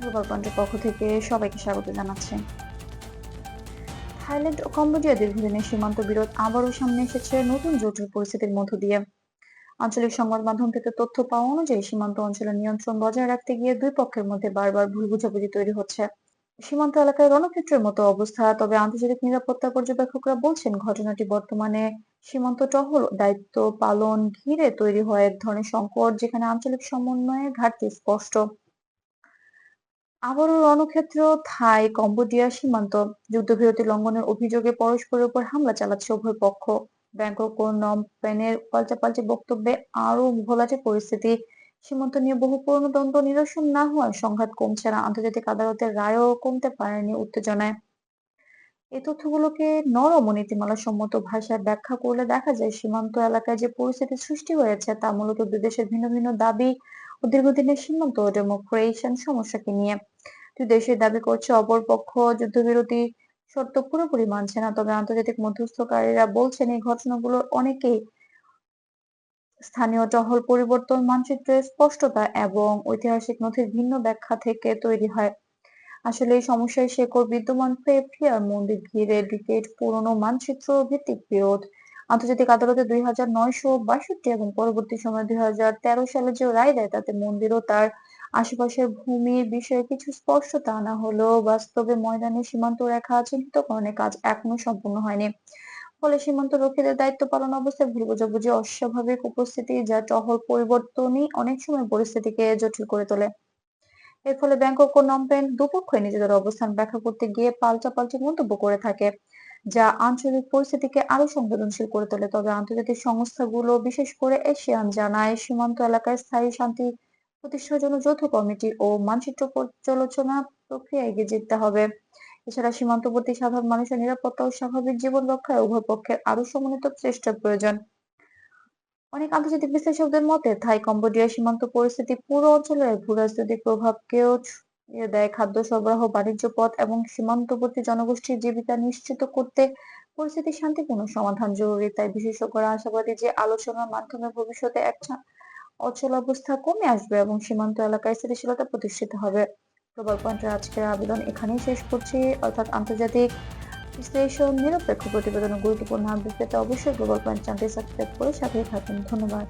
Global পক্ষ থেকে সবাইকে স্বাগত জানাচ্ছি। থাইল্যান্ড ও কম্বোডিয়া দীর্ঘদিনের সীমান্ত বিরোধ আবারও সামনে এসেছে নতুন জটিল পরিস্থিতির মধ্য দিয়ে। আঞ্চলিক সংবাদ মাধ্যম থেকে তথ্য পাওয়া অনুযায়ী সীমান্ত অঞ্চলের নিয়ন্ত্রণ বজায় রাখতে গিয়ে দুই পক্ষের মধ্যে বারবার ভুল বুঝাবুঝি তৈরি হচ্ছে। সীমান্ত এলাকায় রণক্ষেত্রের মতো অবস্থা, তবে আন্তর্জাতিক নিরাপত্তা পর্যবেক্ষকরা বলছেন ঘটনাটি বর্তমানে সীমান্ত টহল দায়িত্ব পালন ঘিরে তৈরি হওয়া এক ধরনের সংকট, যেখানে আঞ্চলিক সমন্বয়ের ঘাটতি স্পষ্ট। আবারও রণক্ষেত্র, থাই, কম্বোডিয়া সীমান্ত, যুদ্ধবিরতি লঙ্ঘনের অভিযোগে পরস্পরের উপর হামলা চালাচ্ছে উভয় পক্ষ। ব্যাংকক ও নম পেনের পাল্টাপাল্টি বক্তব্যে আরও ঘোলাটে পরিস্থিতি। সীমান্ত নিয়ে বহু পুরনো দ্বন্দ্ব নিরসন না হওয়ায় সংঘাত কমছে না। আন্তর্জাতিক আদালতের রায়ও কমতে পারেনি উত্তেজনায়। এই তথ্যগুলোকে নরম ও নীতিমালা সম্মত ভাষায় ব্যাখ্যা করলে দেখা যায়, সীমান্ত এলাকায় যে পরিস্থিতি সৃষ্টি হয়েছে তা মূলত দুই দেশের ভিন্ন ভিন্ন দাবি ও দীর্ঘদিনের সীমান্ত ডেমোক্রেশন সমস্যাকে নিয়ে দুই দেশের দাবি করছে অপর পক্ষ যুদ্ধবিরতি শর্ত পুরোপুরি মানছে না। তবে আন্তর্জাতিক মধ্যস্থকারীরা বলছেন, এই ঘটনাগুলোর অনেকেই স্থানীয় টহল পরিবর্তন মানচিত্রের স্পষ্টতা এবং ঐতিহাসিক নথির ভিন্ন ব্যাখ্যা থেকে তৈরি হয়। আসলে এই সমস্যায় শেকড় বিদ্যমান ফেফিয়ার মন্দির ঘিরে ডিকেট পুরনো মানচিত্র ভিত্তিক বিরোধ আন্তর্জাতিক আদালতে দুই হাজার নয়শো বাষট্টি এবং পরবর্তী সময় দুই হাজার তেরো সালে যে রায় দেয়, তাতে মন্দির ও তার আশেপাশের ভূমির বিষয়ে কিছু স্পষ্টতা আনা হলেও বাস্তবে ময়দানে সীমান্ত রেখা চিহ্নিতকরণের কাজ এখনও সম্পূর্ণ হয়নি। ফলে সীমান্ত রক্ষীদের দায়িত্ব পালন অবস্থায় ভুল বোঝাবুঝি, অস্বাভাবিক উপস্থিতি যা টহল পরিবর্তনই অনেক সময় পরিস্থিতিকে জটিল করে তোলে। এর ফলে ব্যাংকক ও নমপেন দুপক্ষই নিজেদের অবস্থান ব্যাখ্যা করতে গিয়ে পাল্টা পাল্টাপাল্টি মন্তব্য করে থাকে। যা আঞ্চলিক পরিস্থিতিকে আরও সংবেদনশীল করে তোলে। তবে আন্তর্জাতিক সংস্থাগুলো, বিশেষ করে এশিয়ান, জানায়, সীমান্ত এলাকায় স্থায়ী শান্তি প্রতিষ্ঠার জন্য যৌথ কমিটি ও মানচিত্র পর্যালোচনা প্রক্রিয়া এগিয়ে যেতে হবে। এছাড়া সীমান্তবর্তী সাধারণ মানুষের নিরাপত্তা ও স্বাভাবিক জীবন রক্ষায় উভয় পক্ষের আরও সমন্বিত চেষ্টার প্রয়োজন। অনেক আন্তর্জাতিক বিশ্লেষকদের মতে থাই কম্বোডিয়া সীমান্ত পরিস্থিতি পুরো অঞ্চলের ভূরাজনৈতিক প্রভাবকেও দেয় খাদ্য সরবরাহ, বাণিজ্য পথ এবং সীমান্তবর্তী জনগোষ্ঠীর জীবিকা নিশ্চিত করতে পরিস্থিতির শান্তিপূর্ণ সমাধান জরুরি। তাই বিশেষজ্ঞরা আশাবাদী যে আলোচনার মাধ্যমে ভবিষ্যতে একটা অচলাবস্থা কমে আসবে এবং সীমান্ত এলাকায় স্থিতিশীলতা প্রতিষ্ঠিত হবে। গ্লোবাল পয়েন্টের আজকের আবেদন এখানেই শেষ করছি। অর্থাৎ আন্তর্জাতিক বিশ্লেষণ, নিরপেক্ষ প্রতিবেদন গুরুত্বপূর্ণ আপডেট পেতে অবশ্যই গ্লোবাল পয়েন্ট চ্যানেলটি সাবস্ক্রাইব করে সাথেই থাকুন। ধন্যবাদ।